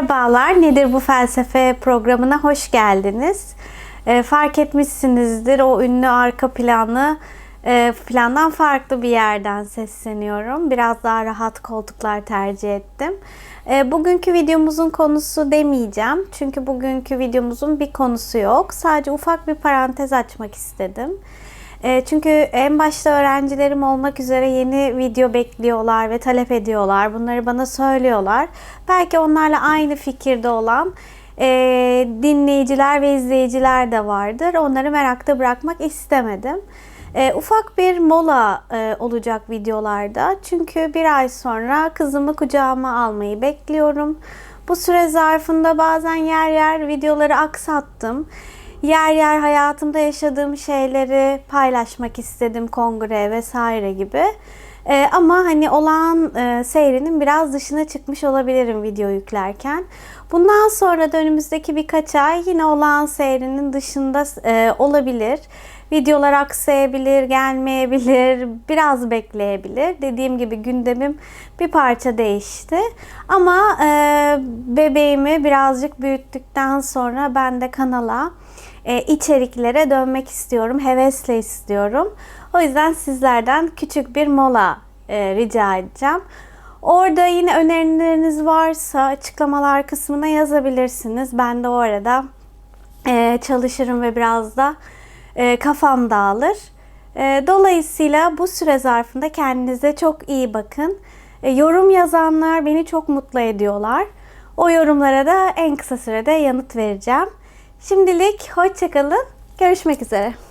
Merhabalar, Nedir Bu Felsefe programına hoş geldiniz. Ee, fark etmişsinizdir o ünlü arka planı e, plandan farklı bir yerden sesleniyorum. Biraz daha rahat koltuklar tercih ettim. E, bugünkü videomuzun konusu demeyeceğim. Çünkü bugünkü videomuzun bir konusu yok. Sadece ufak bir parantez açmak istedim. E, çünkü en başta öğrencilerim olmak üzere yeni video bekliyorlar ve talep ediyorlar. Bunları bana söylüyorlar. Belki onlarla aynı fikirde olan e, dinleyiciler ve izleyiciler de vardır. Onları merakta bırakmak istemedim. E, ufak bir mola e, olacak videolarda. Çünkü bir ay sonra kızımı kucağıma almayı bekliyorum. Bu süre zarfında bazen yer yer videoları aksattım. Yer yer hayatımda yaşadığım şeyleri paylaşmak istedim kongre vesaire gibi. Ee, ama hani olağan e, seyrinin biraz dışına çıkmış olabilirim video yüklerken. Bundan sonra da önümüzdeki birkaç ay yine olağan seyrinin dışında e, olabilir. Videolar aksayabilir, gelmeyebilir, biraz bekleyebilir. Dediğim gibi gündemim bir parça değişti. Ama e, bebeğimi birazcık büyüttükten sonra ben de kanala e, içeriklere dönmek istiyorum. Hevesle istiyorum. O yüzden sizlerden küçük bir mola e, rica edeceğim. Orada yine önerileriniz varsa açıklamalar kısmına yazabilirsiniz. Ben de o arada e, çalışırım ve biraz da e, kafam dağılır. E, dolayısıyla bu süre zarfında kendinize çok iyi bakın. E, yorum yazanlar beni çok mutlu ediyorlar. O yorumlara da en kısa sürede yanıt vereceğim. Şimdilik hoşçakalın. Görüşmek üzere.